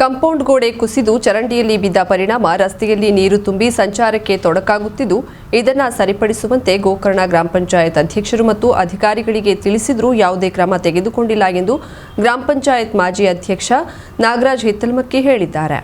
Compound ಗೋಡೆ ಕುಸಿದು ಚರಂಡಿಯಲ್ಲಿ ಬಿದ್ದ ಪರಿಣಾಮ, ರಸ್ತೆಯಲ್ಲಿ ನೀರು ತುಂಬಿ ಸಂಚಾರಕ್ಕೆ ತೊಡಕಾಗುತ್ತಿದ್ದು, ಇದನ್ನು ಸರಿಪಡಿಸುವಂತೆ ಗೋಕರ್ಣ ಗ್ರಾಮ ಪಂಚಾಯತ್ ಅಧ್ಯಕ್ಷರು ಮತ್ತು ಅಧಿಕಾರಿಗಳಿಗೆ ತಿಳಿಸಿದರೂ ಯಾವುದೇ ಕ್ರಮ ತೆಗೆದುಕೊಂಡಿಲ್ಲ ಎಂದು ಗ್ರಾಮ ಪಂಚಾಯತ್ ಮಾಜಿ ಅಧ್ಯಕ್ಷ ನಾಗರಾಜ್ ಹಿತ್ತಲ್ಮಕ್ಕಿ ಹೇಳಿದ್ದಾರೆ.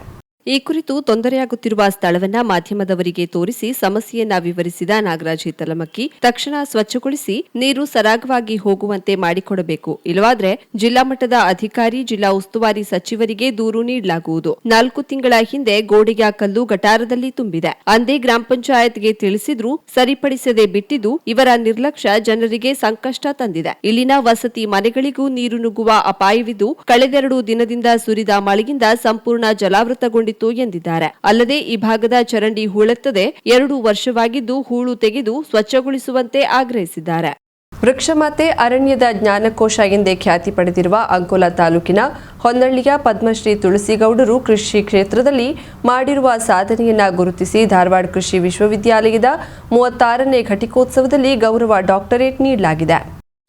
ಈ ಕುರಿತು ತೊಂದರೆಯಾಗುತ್ತಿರುವ ಸ್ಥಳವನ್ನ ಮಾಧ್ಯಮದವರಿಗೆ ತೋರಿಸಿ ಸಮಸ್ಯೆಯನ್ನ ವಿವರಿಸಿದ ನಾಗರಾಜ್ ಹಿತ್ತಲಮಕ್ಕಿ, ತಕ್ಷಣ ಸ್ವಚ್ಛಗೊಳಿಸಿ ನೀರು ಸರಾಗವಾಗಿ ಹೋಗುವಂತೆ ಮಾಡಿಕೊಡಬೇಕು. ಇಲ್ಲವಾದ್ರೆ ಜಿಲ್ಲಾ ಮಟ್ಟದ ಅಧಿಕಾರಿ, ಜಿಲ್ಲಾ ಉಸ್ತುವಾರಿ ಸಚಿವರಿಗೆ ದೂರು ನೀಡಲಾಗುವುದು. ನಾಲ್ಕು ತಿಂಗಳ ಹಿಂದೆ ಗೋಡೆಯ ಕಲ್ಲು ಗಟಾರದಲ್ಲಿ ತುಂಬಿದೆ. ಅಂದೇ ಗ್ರಾಮ ಪಂಚಾಯತ್ಗೆ ತಿಳಿಸಿದ್ರೂ ಸರಿಪಡಿಸದೆ ಬಿಟ್ಟಿದ್ದು ಇವರ ನಿರ್ಲಕ್ಷ್ಯ ಜನರಿಗೆ ಸಂಕಷ್ಟ ತಂದಿದೆ. ಇಲ್ಲಿನ ವಸತಿ ಮನೆಗಳಿಗೂ ನೀರು ನುಗ್ಗುವ ಅಪಾಯವಿದ್ದು ಕಳೆದೆರಡು ದಿನದಿಂದ ಸುರಿದ ಮಳೆಯಿಂದ ಸಂಪೂರ್ಣ ಜಲಾವೃತಗೊಂಡಿತ್ತು ಎಂದಿದ್ದಾರೆ. ಅಲ್ಲದೆ ಈ ಭಾಗದ ಚರಂಡಿ ಹೂಳೆತ್ತದೆ, ಎರಡು ವರ್ಷವಾಗಿದ್ದು ಹೂಳು ತೆಗೆದು ಸ್ವಚ್ಛಗೊಳಿಸುವಂತೆ ಆಗ್ರಹಿಸಿದ್ದಾರೆ. ವೃಕ್ಷಮಾತೆ ಅರಣ್ಯದ ಜ್ಞಾನಕೋಶ ಎಂದೇ ಖ್ಯಾತಿ ಪಡೆದಿರುವ ಅಂಕೋಲಾ ತಾಲೂಕಿನ ಹೊನ್ನಳ್ಳಿಯ ಪದ್ಮಶ್ರೀ ತುಳಸಿಗೌಡರು ಕೃಷಿ ಕ್ಷೇತ್ರದಲ್ಲಿ ಮಾಡಿರುವ ಸಾಧನೆಯನ್ನ ಗುರುತಿಸಿ ಧಾರವಾಡ ಕೃಷಿ ವಿಶ್ವವಿದ್ಯಾಲಯದ ಮೂವತ್ತಾರನೇ ಘಟಿಕೋತ್ಸವದಲ್ಲಿ ಗೌರವ ಡಾಕ್ಟರೇಟ್ ನೀಡಲಾಗಿದೆ.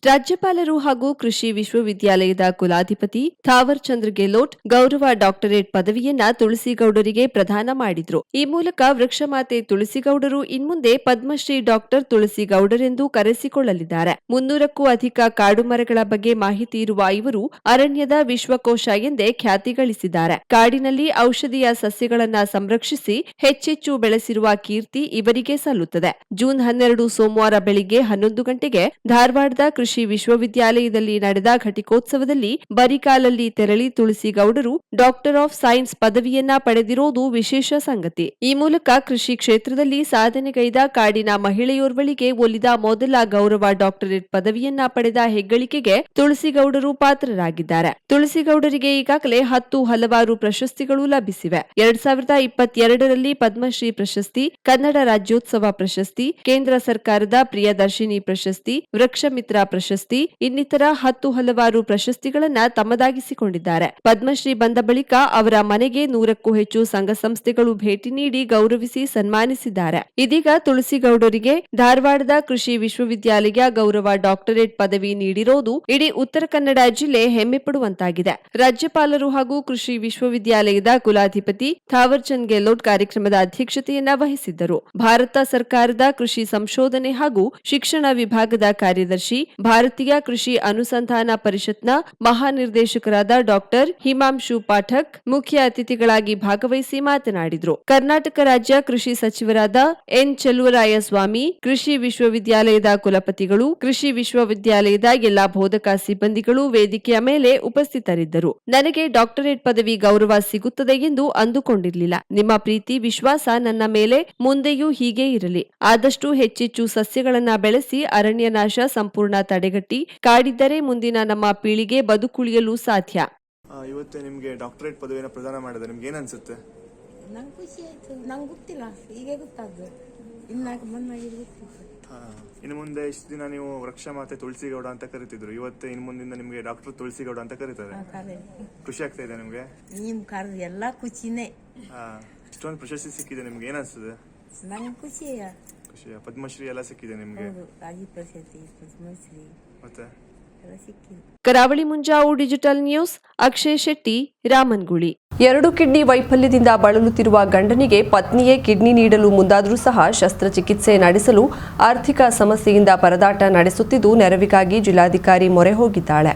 ರಾಜ್ಯಪಾಲರು ಹಾಗೂ ಕೃಷಿ ವಿಶ್ವವಿದ್ಯಾಲಯದ ಕುಲಾಧಿಪತಿ ಥಾವರ್ ಚಂದ್ರ ಗೆಹ್ಲೋಟ್ ಗೌರವ ಡಾಕ್ಟರೇಟ್ ಪದವಿಯನ್ನ ತುಳಸಿಗೌಡರಿಗೆ ಪ್ರದಾನ ಮಾಡಿದ್ರು. ಈ ಮೂಲಕ ವೃಕ್ಷಮಾತೆ ತುಳಸಿಗೌಡರು ಇನ್ಮುಂದೆ ಪದ್ಮಶ್ರೀ ಡಾಕ್ಟರ್ ತುಳಸಿಗೌಡರೆಂದು ಕರೆಸಿಕೊಳ್ಳಲಿದ್ದಾರೆ. ಮುನ್ನೂರಕ್ಕೂ ಅಧಿಕ ಕಾಡು ಮರಗಳ ಬಗ್ಗೆ ಮಾಹಿತಿ ಇರುವ ಇವರು ಅರಣ್ಯದ ವಿಶ್ವಕೋಶ ಎಂದೇ ಖ್ಯಾತಿ ಗಳಿಸಿದ್ದಾರೆ. ಕಾಡಿನಲ್ಲಿ ಔಷಧೀಯ ಸಸ್ಯಗಳನ್ನ ಸಂರಕ್ಷಿಸಿ ಹೆಚ್ಚೆಚ್ಚು ಬೆಳೆಸಿರುವ ಕೀರ್ತಿ ಇವರಿಗೆ ಸಲ್ಲುತ್ತದೆ. ಜೂನ್ ಹನ್ನೆರಡು ಸೋಮವಾರ ಬೆಳಿಗ್ಗೆ ಹನ್ನೊಂದು ಗಂಟೆಗೆ ಧಾರವಾಡದ ಕೃಷಿ ವಿಶ್ವವಿದ್ಯಾಲಯದಲ್ಲಿ ನಡೆದ ಘಟಿಕೋತ್ಸವದಲ್ಲಿ ಬರಿಕಾಲಲ್ಲಿ ತೆರಳಿ ತುಳಸಿಗೌಡರು ಡಾಕ್ಟರ್ ಆಫ್ ಸೈನ್ಸ್ ಪದವಿಯನ್ನ ಪಡೆದಿರೋದು ವಿಶೇಷ ಸಂಗತಿ. ಈ ಮೂಲಕ ಕೃಷಿ ಕ್ಷೇತ್ರದಲ್ಲಿ ಸಾಧನೆಗೈದ ಕಾಡಿನ ಮಹಿಳೆಯೋರ್ವಳಿಗೆ ಒಲಿದ ಮೊದಲ ಗೌರವ ಡಾಕ್ಟರೇಟ್ ಪದವಿಯನ್ನ ಪಡೆದ ಹೆಗ್ಗಳಿಕೆಗೆ ತುಳಸಿಗೌಡರು ಪಾತ್ರರಾಗಿದ್ದಾರೆ. ತುಳಸಿಗೌಡರಿಗೆ ಈಗಾಗಲೇ ಹತ್ತು ಹಲವಾರು ಪ್ರಶಸ್ತಿಗಳು ಲಭಿಸಿವೆ. ಎರಡ್ ಸಾವಿರದ ಇಪ್ಪತ್ತೆರಡರಲ್ಲಿ ಪದ್ಮಶ್ರೀ ಪ್ರಶಸ್ತಿ, ಕನ್ನಡ ರಾಜ್ಯೋತ್ಸವ ಪ್ರಶಸ್ತಿ, ಕೇಂದ್ರ ಸರ್ಕಾರದ ಪ್ರಿಯದರ್ಶಿನಿ ಪ್ರಶಸ್ತಿ, ವೃಕ್ಷಮಿತ್ರ ಪ್ರಶಸ್ತಿ ಇನ್ನಿತರ ಹತ್ತು ಹಲವಾರು ಪ್ರಶಸ್ತಿಗಳನ್ನ ತಮ್ಮದಾಗಿಸಿಕೊಂಡಿದ್ದಾರೆ. ಪದ್ಮಶ್ರೀ ಬಂದ ಬಳಿಕ ಅವರ ಮನೆಗೆ ನೂರಕ್ಕೂ ಹೆಚ್ಚು ಸಂಘ ಸಂಸ್ಥೆಗಳು ಭೇಟಿ ನೀಡಿ ಗೌರವಿಸಿ ಸನ್ಮಾನಿಸಿದ್ದಾರೆ. ಇದೀಗ ತುಳಸಿಗೌಡರಿಗೆ ಧಾರವಾಡದ ಕೃಷಿ ವಿಶ್ವವಿದ್ಯಾಲಯ ಗೌರವ ಡಾಕ್ಟರೇಟ್ ಪದವಿ ನೀಡಿರೋದು ಇಡೀ ಉತ್ತರ ಕನ್ನಡ ಜಿಲ್ಲೆ ಹೆಮ್ಮೆ ಪಡುವಂತಾಗಿದೆ ರಾಜ್ಯಪಾಲರು ಹಾಗೂ ಕೃಷಿ ವಿಶ್ವವಿದ್ಯಾಲಯದ ಕುಲಾಧಿಪತಿ ಥಾವರ್ಚಂದ್ ಗೆಹ್ಲೋಟ್ ಕಾರ್ಯಕ್ರಮದ ಅಧ್ಯಕ್ಷತೆಯನ್ನ ವಹಿಸಿದ್ದರು. ಭಾರತ ಸರ್ಕಾರದ ಕೃಷಿ ಸಂಶೋಧನೆ ಹಾಗೂ ಶಿಕ್ಷಣ ವಿಭಾಗದ ಕಾರ್ಯದರ್ಶಿ ಭಾರತೀಯ ಕೃಷಿ ಅನುಸಂಧಾನ ಪರಿಷತ್ನ ಮಹಾನಿರ್ದೇಶಕರಾದ ಡಾಕ್ಟರ್ ಹಿಮಾಂಶು ಪಾಠಕ್ ಮುಖ್ಯ ಅತಿಥಿಗಳಾಗಿ ಭಾಗವಹಿಸಿ ಮಾತನಾಡಿದರು. ಕರ್ನಾಟಕ ರಾಜ್ಯ ಕೃಷಿ ಸಚಿವರಾದ ಎನ್ ಚೆಲುವರಾಯಸ್ವಾಮಿ, ಕೃಷಿ ವಿಶ್ವವಿದ್ಯಾಲಯದ ಕುಲಪತಿಗಳು, ಕೃಷಿ ವಿಶ್ವವಿದ್ಯಾಲಯದ ಎಲ್ಲಾ ಬೋಧಕ ಸಿಬ್ಬಂದಿಗಳು ವೇದಿಕೆಯ ಮೇಲೆ ಉಪಸ್ಥಿತರಿದ್ದರು. ನನಗೆ ಡಾಕ್ಟರೇಟ್ ಪದವಿ ಗೌರವ ಸಿಗುತ್ತದೆ ಎಂದು ಅಂದುಕೊಂಡಿರಲಿಲ್ಲ. ನಿಮ್ಮ ಪ್ರೀತಿ, ವಿಶ್ವಾಸ ನನ್ನ ಮೇಲೆ ಮುಂದೆಯೂ ಹೀಗೆ ಇರಲಿ. ಆದಷ್ಟು ಹೆಚ್ಚೆಚ್ಚು ಸಸ್ಯಗಳನ್ನ ಬೆಳೆಸಿ ಅರಣ್ಯ ನಾಶ ಸಂಪೂರ್ಣ ತಡೆಗಟ್ಟಿ ಕಾಡಿದ್ದರೆ ಮುಂದಿನ ನಮ್ಮ ಪೀಳಿಗೆ ಬದುಕುಳಿಯಲು ಸಾಧ್ಯ. ಇವತ್ತು ನಿಮಗೆ ಡಾಕ್ಟರೇಟ್ ಪದವಿನ ಪ್ರದಾನ ಮಾಡಿದೆ. ನಿಮ್ಗೆ ಏನ್ ಅನ್ಸುತ್ತೆ? ನಂಗೆ ಖುಷಿ ಆಯ್ತು. ನಂಗೆ ಗೊತ್ತಿಲ್ಲ. ಈಗ ಗೊತ್ತಾದ್ದು ಇನ್ನಾಕ ಬಂದಾಗಿ ಗೊತ್ತಿತ್ತು ಇನ್ನು ಮುಂದೆ ಇಷ್ಟು ದಿನ ನೀವು ವೃಕ್ಷ ಮಾತೆ ತುಳಸಿಗೌಡ ಅಂತ ಕರಿತಿದ್ರು. ಇವತ್ತು ಇನ್ನು ಮುಂದಿಂದ ನಿಮಗೆ ಡಾಕ್ಟರ್ ತುಳಸಿಗೌಡ ಅಂತ ಕರೀತಾರೆ. ಖುಷಿ ಆಗ್ತಾ ಇದೆ ನಿಮ್ಗೆ? ನಿಮ್ಮ ಕರೆದು ಎಲ್ಲ ಖುಷಿನೇ. ಆ, ಇಷ್ಟೊಂದು ಪ್ರಶಸ್ತಿ ಸಿಕ್ಕಿದೆ. ನಿಮ್ಗೆ ಏನ್ ಅನ್ಸುತ್ತೆ? ನಂಗೆ ಖುಷಿಯ ಖುಷಿ ಪದ್ಮಶ್ರೀ ಎಲ್ಲ ಸಿಕ್ಕಿದೆ ನಿಮ್ಗೆ? ಹೌದು ರಾಜಿ ಪ್ರಶಸ್ತಿ ಪದ್ಮಶ್ರೀ. ಮತ್ತೆ? ಎಲ್ಲ ಸಿಕ್ಕಿದೆ. ಕರಾವಳಿ ಮುಂಜಾವು ಡಿಜಿಟಲ್ ನ್ಯೂಸ್ ಅಕ್ಷಯ್ ಶೆಟ್ಟಿ ರಾಮನ್ಗುಳಿ ಎರಡು ಕಿಡ್ನಿ ವೈಫಲ್ಯದಿಂದ ಬಳಲುತ್ತಿರುವ ಗಂಡನಿಗೆ ಪತ್ನಿಯೇ ಕಿಡ್ನಿ ನೀಡಲು ಮುಂದಾದರೂ ಸಹ ಶಸ್ತ್ರಚಿಕಿತ್ಸೆ ನಡೆಸಲು ಆರ್ಥಿಕ ಸಮಸ್ಯೆಯಿಂದ ಪರದಾಟ ನಡೆಸುತ್ತಿದ್ದು ನೆರವಿಗಾಗಿ ಜಿಲ್ಲಾಧಿಕಾರಿ ಮೊರೆ ಹೋಗಿದ್ದಾಳೆ.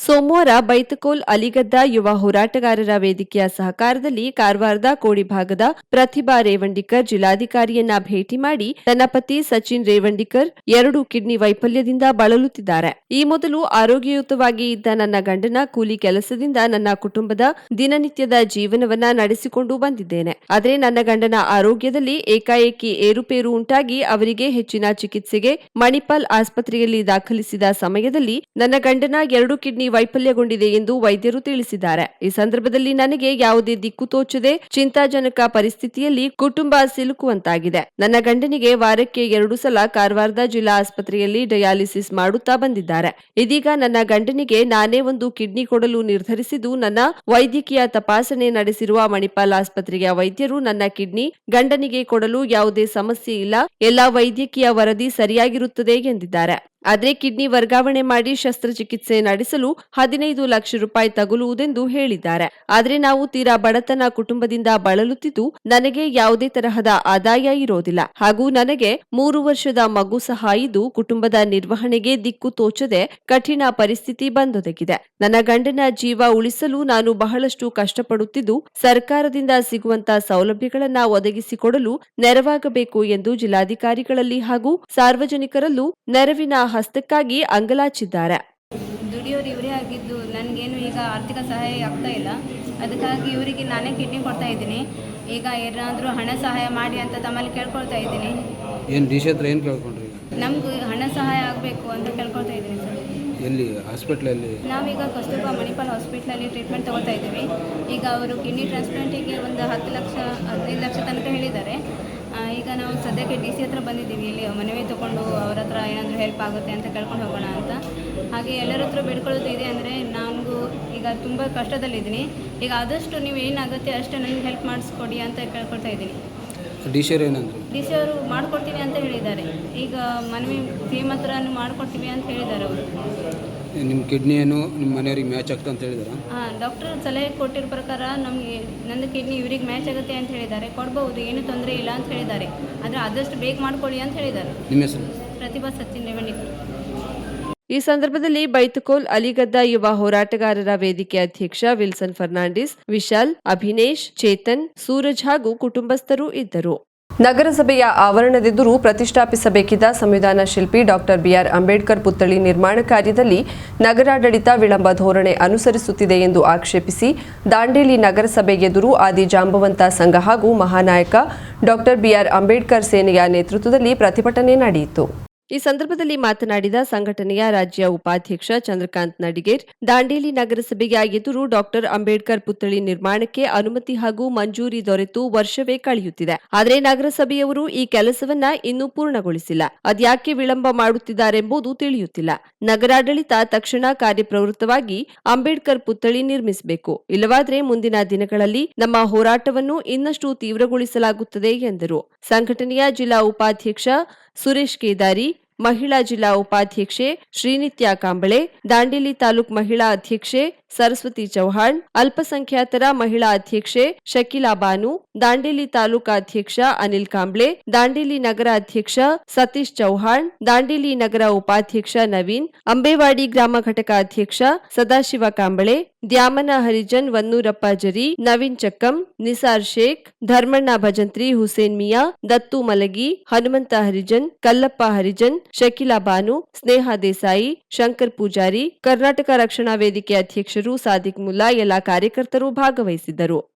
ಸೋಮವಾರ ಬೈತಕೋಲ್ ಅಲಿಗದ್ದ ಯುವ ಹೋರಾಟಗಾರರ ವೇದಿಕೆಯ ಸಹಕಾರದಲ್ಲಿ ಕಾರವಾರದ ಕೋಡಿ ಭಾಗದ ಪ್ರತಿಭಾ ರೇವಂಡಿಕರ್ ಜಿಲ್ಲಾಧಿಕಾರಿಯನ್ನ ಭೇಟಿ ಮಾಡಿ ತನ್ನ ಪತಿ ಸಚಿನ್ ರೇವಂಡಿಕರ್ ಎರಡು ಕಿಡ್ನಿ ವೈಫಲ್ಯದಿಂದ ಬಳಲುತ್ತಿದ್ದಾರೆ. ಈ ಮೊದಲು ಆರೋಗ್ಯಯುತವಾಗಿ ಇದ್ದ ನನ್ನ ಗಂಡನ ಕೂಲಿ ಕೆಲಸದಿಂದ ನನ್ನ ಕುಟುಂಬದ ದಿನನಿತ್ಯದ ಜೀವನವನ್ನ ನಡೆಸಿಕೊಂಡು ಬಂದಿದ್ದೇನೆ. ಆದರೆ ನನ್ನ ಗಂಡನ ಆರೋಗ್ಯದಲ್ಲಿ ಏಕಾಏಕಿ ಏರುಪೇರು ಉಂಟಾಗಿ ಅವರಿಗೆ ಹೆಚ್ಚಿನ ಚಿಕಿತ್ಸೆಗೆ ಮಣಿಪಾಲ್ ಆಸ್ಪತ್ರೆಯಲ್ಲಿ ದಾಖಲಿಸಿದ ಸಮಯದಲ್ಲಿ ನನ್ನ ಗಂಡನ ಎರಡು ಕಿಡ್ನಿ ವೈಫಲ್ಯಗೊಂಡಿದೆ ಎಂದು ವೈದ್ಯರು ತಿಳಿಸಿದ್ದಾರೆ. ಈ ಸಂದರ್ಭದಲ್ಲಿ ನನಗೆ ಯಾವುದೇ ದಿಕ್ಕು ತೋಚದೆ ಚಿಂತಾಜನಕ ಪರಿಸ್ಥಿತಿಯಲ್ಲಿ ಕುಟುಂಬ ಸಿಲುಕುವಂತಾಗಿದೆ. ನನ್ನ ಗಂಡನಿಗೆ ವಾರಕ್ಕೆ ಎರಡು ಸಲ ಕಾರವಾರದ ಜಿಲ್ಲಾ ಆಸ್ಪತ್ರೆಯಲ್ಲಿ ಡಯಾಲಿಸಿಸ್ ಮಾಡುತ್ತಾ ಬಂದಿದ್ದಾರೆ. ಇದೀಗ ನನ್ನ ಗಂಡನಿಗೆ ನಾನೇ ಒಂದು ಕಿಡ್ನಿ ಕೊಡಲು ನಿರ್ಧರಿಸಿದ್ದು ನನ್ನ ವೈದ್ಯಕೀಯ ತಪಾಸಣೆ ನಡೆಸಿರುವ ಮಣಿಪಾಲ್ ಆಸ್ಪತ್ರೆಯ ವೈದ್ಯರು ನನ್ನ ಕಿಡ್ನಿ ಗಂಡನಿಗೆ ಕೊಡಲು ಯಾವುದೇ ಸಮಸ್ಯೆ ಇಲ್ಲ. ಎಲ್ಲಾ ವೈದ್ಯಕೀಯ ವರದಿ ಸರಿಯಾಗಿರುತ್ತದೆ ಎಂದಿದ್ದಾರೆ. ಆದರೆ ಕಿಡ್ನಿ ವರ್ಗಾವಣೆ ಮಾಡಿ ಶಸ್ತ್ರಚಿಕಿತ್ಸೆ ನಡೆಸಲು ಹದಿನೈದು ಲಕ್ಷ ರೂಪಾಯಿ ತಗುಲುವುದೆಂದು ಹೇಳಿದ್ದಾರೆ. ಆದರೆ ನಾವು ತೀರಾ ಬಡತನ ಕುಟುಂಬದಿಂದ ಬಳಲುತ್ತಿದ್ದು ನನಗೆ ಯಾವುದೇ ತರಹದ ಆದಾಯ ಇರೋದಿಲ್ಲ. ಹಾಗೂ ನನಗೆ ಮೂರು ವರ್ಷದ ಮಗು ಸಹ ಇದ್ದು ಕುಟುಂಬದ ನಿರ್ವಹಣೆಗೆ ದಿಕ್ಕು ತೋಚದೆ ಕಠಿಣ ಪರಿಸ್ಥಿತಿ ಬಂದೊದಗಿದೆ. ನನ್ನ ಗಂಡನ ಜೀವ ಉಳಿಸಲು ನಾನು ಬಹಳಷ್ಟು ಕಷ್ಟಪಡುತ್ತಿದ್ದು ಸರ್ಕಾರದಿಂದ ಸಿಗುವಂತಹ ಸೌಲಭ್ಯಗಳನ್ನ ಒದಗಿಸಿಕೊಡಲು ನೆರವಾಗಬೇಕು ಎಂದು ಜಿಲ್ಲಾಧಿಕಾರಿಗಳಲ್ಲಿ ಹಾಗೂ ಸಾರ್ವಜನಿಕರಲ್ಲೂ ನೆರವಿನ ಹಸ್ತಕ್ಕಾಗಿ ಅಂಗಲಾಚಿದ್ದಾರೆ. ದುಡಿಯೋರು ಇವರೇ ಆಗಿದ್ದು ನನಗೇನು ಈಗ ಆರ್ಥಿಕ ಸಹಾಯ ಆಗ್ತಾ ಇಲ್ಲ. ಅದಕ್ಕಾಗಿ ಇವರಿಗೆ ನಾನೇ ಕಿಡ್ನಿ ಕೊಡ್ತಾ ಇದ್ದೀನಿ. ಈಗ ಏನಾದರೂ ಹಣ ಸಹಾಯ ಮಾಡಿ ಅಂತ ತಮ್ಮಲ್ಲಿ ಕೇಳ್ಕೊಳ್ತಾ ಇದ್ದೀನಿ. ಏನು ಡಿ ಸಿ ಹತ್ರ ಏನು ಕೇಳ್ಕೊಂಡ್ರಿ? ನಮ್ಗೆ ಹಣ ಸಹಾಯ ಆಗಬೇಕು ಅಂತ ಕೇಳ್ಕೊಳ್ತಾ ಇದ್ದೀನಿ ಸರ್. ಎಲ್ಲಿ ಹಾಸ್ಪಿಟ್ಲಲ್ಲಿ? ನಾವೀಗ ಕಸ್ತೂರ್ಬಾ ಮಣಿಪಾಲ್ ಹಾಸ್ಪಿಟ್ಲಲ್ಲಿ ಟ್ರೀಟ್ಮೆಂಟ್ ತಗೋತಾ ಇದ್ದೀವಿ. ಈಗ ಅವರು ಕಿಡ್ನಿ ಟ್ರಾನ್ಸ್ಪ್ಲಾಂಟಿಗೆ ಒಂದು ಹತ್ತು ಲಕ್ಷ ಹದಿನೈದು ಲಕ್ಷ ತನಕ ಹೇಳಿದ್ದಾರೆ. ಈಗ ನಾವು ಸದ್ಯಕ್ಕೆ ಡಿ ಸಿ ಹತ್ರ ಬಂದಿದ್ದೀವಿ. ಇಲ್ಲಿ ಮನವಿ ತಗೊಂಡು ಅವ್ರ ಹತ್ರ ಏನಾದರೂ ಹೆಲ್ಪ್ ಆಗುತ್ತೆ ಅಂತ ಕೇಳ್ಕೊಂಡು ಹೋಗೋಣ ಅಂತ. ಹಾಗೆ ಎಲ್ಲರ ಹತ್ರ ಬೇಡ್ಕೊಳ್ಳೋದು ಇದೆ ಅಂದರೆ ನನಗೂ ಈಗ ತುಂಬ ಕಷ್ಟದಲ್ಲಿದ್ದೀನಿ. ಈಗ ಆದಷ್ಟು ನೀವು ಏನಾಗುತ್ತೆ ಅಷ್ಟು ನನಗೆ ಹೆಲ್ಪ್ ಮಾಡಿಸ್ಕೊಡಿ ಅಂತ ಕೇಳ್ಕೊಳ್ತಾ ಇದ್ದೀನಿ. ಡಿ ಸಿ ಏನಂದ್ರು? ಡಿ ಸಿ ಅವರು ಮಾಡ್ಕೊಡ್ತೀವಿ ಅಂತ ಹೇಳಿದ್ದಾರೆ. ಈಗ ಮನವಿ ಸಿ ಎಂ ಹತ್ರನೂ ಮಾಡಿಕೊಡ್ತೀವಿ ಅಂತ ಹೇಳಿದ್ದಾರೆ ಅವರು. ನಿಮ್ಮ ಕಿಡ್ನಿ ಏನು ನಿಮ್ಮ ಮನೆಯವ್ರಿಗೆ ಮ್ಯಾಚ್ ಆಗ್ತದೆ ಅಂತ ಹೇಳಿದಾರ? ಹಾಂ ಡಾಕ್ಟರ್ ಸಲಹೆ ಕೊಟ್ಟಿರೋ ಪ್ರಕಾರ ನಮಗೆ ನನ್ನ ಕಿಡ್ನಿ ಇವ್ರಿಗೆ ಮ್ಯಾಚ್ ಆಗುತ್ತೆ ಅಂತ ಹೇಳಿದ್ದಾರೆ. ಕೊಡ್ಬೋದು ಏನು ತೊಂದರೆ ಇಲ್ಲ ಅಂತ ಹೇಳಿದ್ದಾರೆ. ಆದರೆ ಆದಷ್ಟು ಬೇಗ ಮಾಡ್ಕೊಳ್ಳಿ ಅಂತ ಹೇಳಿದ್ದಾರೆ. ನಿಮ್ಮ ಹೆಸರು? ಪ್ರತಿಭಾ ಸಚಿನ್ ರೇವಣಿಕರ್ ಈ ಸಂದರ್ಭದಲ್ಲಿ ಬೈತುಕೋಲ್ ಅಲಿಗದ್ದ ಯುವ ಹೋರಾಟಗಾರರ ವೇದಿಕೆ ಅಧ್ಯಕ್ಷ ವಿಲ್ಸನ್ ಫರ್ನಾಂಡಿಸ್ ವಿಶಾಲ್ ಅಭಿನೇಶ್ ಚೇತನ್ ಸೂರಜ್ ಹಾಗೂ ಕುಟುಂಬಸ್ಥರು ಇದ್ದರು. ನಗರಸಭೆಯ ಆವರಣದೆದುರು ಪ್ರತಿಷ್ಠಾಪಿಸಬೇಕಿದ್ದ ಸಂವಿಧಾನ ಶಿಲ್ಪಿ ಡಾಕ್ಟರ್ ಬಿಆರ್ ಅಂಬೇಡ್ಕರ್ ಪುತ್ಥಳಿ ನಿರ್ಮಾಣ ಕಾರ್ಯದಲ್ಲಿ ನಗರಾಡಳಿತ ವಿಳಂಬ ಧೋರಣೆ ಅನುಸರಿಸುತ್ತಿದೆ ಎಂದು ಆಕ್ಷೇಪಿಸಿ ದಾಂಡೇಲಿ ನಗರಸಭೆ ಎದುರು ಆದಿ ಜಾಂಬವಂತ ಸಂಘ ಹಾಗೂ ಮಹಾನಾಯಕ ಡಾಕ್ಟರ್ ಬಿಆರ್ ಅಂಬೇಡ್ಕರ್ ಸೇನೆಯ ನೇತೃತ್ವದಲ್ಲಿ ಪ್ರತಿಭಟನೆ ನಡೆಯಿತು. ಈ ಸಂದರ್ಭದಲ್ಲಿ ಮಾತನಾಡಿದ ಸಂಘಟನೆಯ ರಾಜ್ಯ ಉಪಾಧ್ಯಕ್ಷ ಚಂದ್ರಕಾಂತ್ ನಡಿಗೇರ್, ದಾಂಡೇಲಿ ನಗರಸಭೆಯ ಎದುರು ಡಾಕ್ಟರ್ ಅಂಬೇಡ್ಕರ್ ಪುತ್ಥಳಿ ನಿರ್ಮಾಣಕ್ಕೆ ಅನುಮತಿ ಹಾಗೂ ಮಂಜೂರಿ ದೊರೆತು ವರ್ಷವೇ ಕಳೆಯುತ್ತಿದೆ. ಆದರೆ ನಗರಸಭೆಯವರು ಈ ಕೆಲಸವನ್ನ ಇನ್ನೂ ಪೂರ್ಣಗೊಳಿಸಿಲ್ಲ. ಅದ್ಯಾಕೆ ವಿಳಂಬ ಮಾಡುತ್ತಿದ್ದಾರೆಂಬುದು ತಿಳಿಯುತ್ತಿಲ್ಲ. ನಗರಾಡಳಿತ ತಕ್ಷಣ ಕಾರ್ಯಪ್ರವೃತ್ತವಾಗಿ ಅಂಬೇಡ್ಕರ್ ಪುತ್ಥಳಿ ನಿರ್ಮಿಸಬೇಕು. ಇಲ್ಲವಾದರೆ ಮುಂದಿನ ದಿನಗಳಲ್ಲಿ ನಮ್ಮ ಹೋರಾಟವನ್ನು ಇನ್ನಷ್ಟು ತೀವ್ರಗೊಳಿಸಲಾಗುತ್ತದೆ ಎಂದರು. ಸಂಘಟನೆಯ ಜಿಲ್ಲಾ ಉಪಾಧ್ಯಕ್ಷ ಸುರೇಶ್ ಕೇದಾರಿ ಮಹಿಳಾ ಜಿಲ್ಲಾ ಉಪಾಧ್ಯಕ್ಷೆ ಶ್ರೀನಿತ್ಯ ಕಾಂಬಳೆ ದಾಂಡೇಲಿ ತಾಲೂಕ್ ಮಹಿಳಾ ಅಧ್ಯಕ್ಷೆ ಸರಸ್ವತಿ ಚೌಹಾಣ್, ಅಲ್ಪಸಂಖ್ಯಾತರ ಮಹಿಳಾ ಅಧ್ಯಕ್ಷೆ ಶಕೀಲಾ ಬಾನು, ದಾಂಡೇಲಿ ತಾಲೂಕಾ ಅಧ್ಯಕ್ಷ ಅನಿಲ್ ಕಾಂಬ್ಳೆ, ದಾಂಡೇಲಿ ನಗರ ಅಧ್ಯಕ್ಷ ಸತೀಶ್ ಚೌಹಾಣ್, ದಾಂಡೇಲಿ ನಗರ ಉಪಾಧ್ಯಕ್ಷ ನವೀನ್, ಅಂಬೇವಾಡಿ ಗ್ರಾಮ ಘಟಕ ಅಧ್ಯಕ್ಷ ಸದಾಶಿವ ಕಾಂಬಳೆ, ದ್ಯಾಮನ ಹರಿಜನ್ ವನ್ನೂರಪ್ಪ ಜರಿ, ನವೀನ್ ಚಕ್ಕಂ, ನಿಸಾರ್ ಶೇಖ್, ಧರ್ಮಣ್ಣ ಭಜಂತ್ರಿ ಹುಸೇನ್ ಮಿಯಾ, ದತ್ತು ಮಲಗಿ, ಹನುಮಂತ ಹರಿಜನ್, ಕಲ್ಲಪ್ಪ ಹರಿಜನ್, ಶಕೀಲಾ ಬಾನು, ಸ್ನೇಹ ದೇಸಾಯಿ, ಶಂಕರ್ ಪೂಜಾರಿ, ಕರ್ನಾಟಕ ರಕ್ಷಣಾ ವೇದಿಕೆ ಅಧ್ಯಕ್ಷರು ಸಾದಿಕ್ ಮುಲ್ಲಾ ಎಲ್ಲ ಕಾರ್ಯಕರ್ತರು ಭಾಗವಹಿಸಿದ್ದರು.